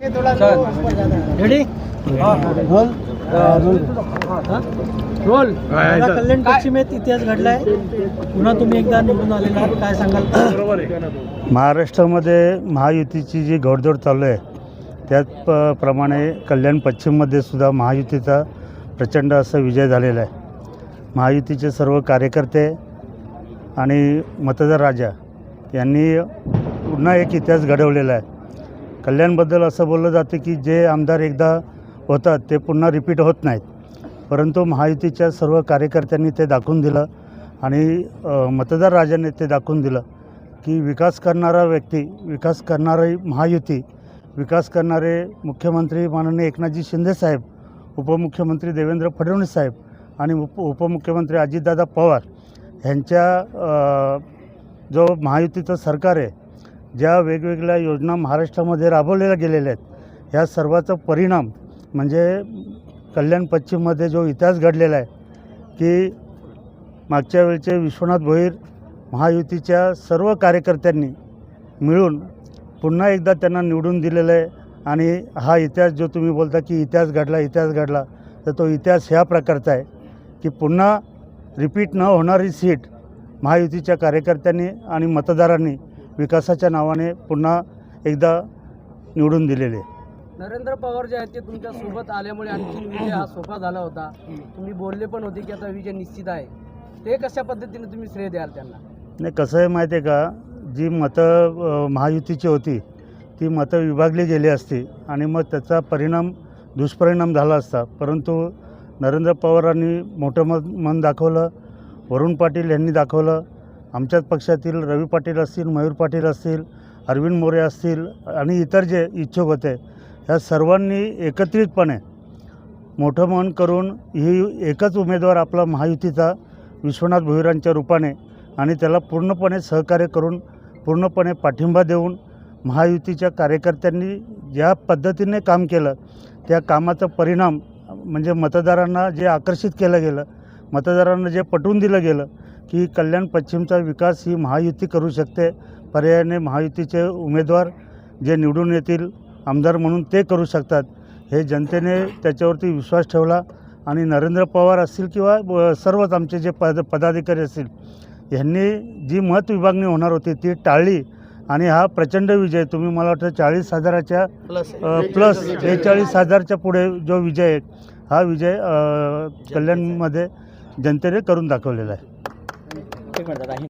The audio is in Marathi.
रेडी रोल रोल कल्याण पश्चिमेत इतिहास घडलाय. पुन्हा तुम्ही एकदा निवडून आलेला आहात. काय सांगाल? महाराष्ट्रामध्ये महायुतीची जी घोडदौड चालू आहे त्याच प प्रमाणे कल्याण पश्चिममध्ये सुद्धा महायुतीचा प्रचंड असा विजय झालेला आहे. महायुतीचे सर्व कार्यकर्ते आणि मतदार राजा यांनी पुन्हा एक इतिहास घडवलेला आहे. कल्याणबद्दल असं बोललं जातं की जे आमदार एकदा होतात ते पुन्हा रिपीट होत नाहीत. परंतु महायुतीच्या सर्व कार्यकर्त्यांनी ते दाखवून दिलं आणि मतदार राजाने ते दाखवून दिलं की विकास करणारा व्यक्ती विकास करणारी महायुती विकास करणारे मुख्यमंत्री माननीय एकनाथजी शिंदेसाहेब उपमुख्यमंत्री देवेंद्र फडणवीस साहेब आणि उप उपमुख्यमंत्री अजितदादा पवार ह्यांच्या जो महायुतीचं सरकार आहे ज्या वेगवेगळ्या योजना महाराष्ट्रामध्ये राबवलेल्या गेलेल्या आहेत ह्या सर्वाचा परिणाम म्हणजे कल्याण पश्चिममध्ये जो इतिहास घडलेला आहे की मागच्या वेळचे विश्वनाथ भोईर महायुतीच्या सर्व कार्यकर्त्यांनी मिळून पुन्हा एकदा त्यांना निवडून दिलेलं आहे. आणि हा इतिहास जो तुम्ही बोलता की इतिहास घडला इतिहास घडला तर तो इतिहास ह्या प्रकारचा आहे की पुन्हा रिपीट न होणारी सीट महायुतीच्या कार्यकर्त्यांनी आणि मतदारांनी विकासाच्या नावाने पुन्हा एकदा निवडून दिलेले. नरेंद्र पवार जे आहेत ते तुमच्यासोबत आल्यामुळे आणखी विजय हा सोपा झाला होता. तुम्ही बोलले पण होते की आता विजय निश्चित आहे. ते कशा पद्धतीने तुम्ही श्रेय द्याल त्यांना? नाही कसं आहे माहिती आहे का? जी मतं महायुतीची होती ती मतं विभागली गेली असती आणि मग त्याचा परिणाम दुष्परिणाम झाला असता. परंतु नरेंद्र पवारांनी मोठं मत मन दाखवलं वरुण पाटील यांनी दाखवलं आमच्याच पक्षातील रवी पाटील असतील मयूर पाटील असतील अरविंद मोरे असतील आणि इतर जे इच्छुक होते ह्या सर्वांनी एकत्रितपणे मोठं मन करून ही एकच उमेदवार आपला महायुतीचा विश्वनाथ भुईरांच्या रूपाने आणि त्याला पूर्णपणे सहकार्य करून पूर्णपणे पाठिंबा देऊन महायुतीच्या कार्यकर्त्यांनी ज्या पद्धतीने काम केलं त्या कामाचा परिणाम म्हणजे मतदारांना जे आकर्षित केलं गेलं मतदारांना जे पटवून दिलं गेलं की कल्याण पश्चिमचा विकास ही महायुती करू शकते. पर्यायाने महायुतीचे उमेदवार जे निवडून येतील आमदार म्हणून ते करू शकतात. हे जनतेने त्याच्यावरती विश्वास ठेवला आणि नरेंद्र पवार असतील किंवा सर्वच आमचे जे पद पदाधिकारी असतील ह्यांनी जी मत विभागणी होणार होती ती टाळली. आणि हा प्रचंड विजय तुम्ही मला वाटतं चाळीस हजाराच्या प्लस बेचाळीस हजारच्या पुढे जो विजय आहे हा विजय कल्याणमध्ये जनतेने करून दाखवलेला आहे. 这块儿的担心。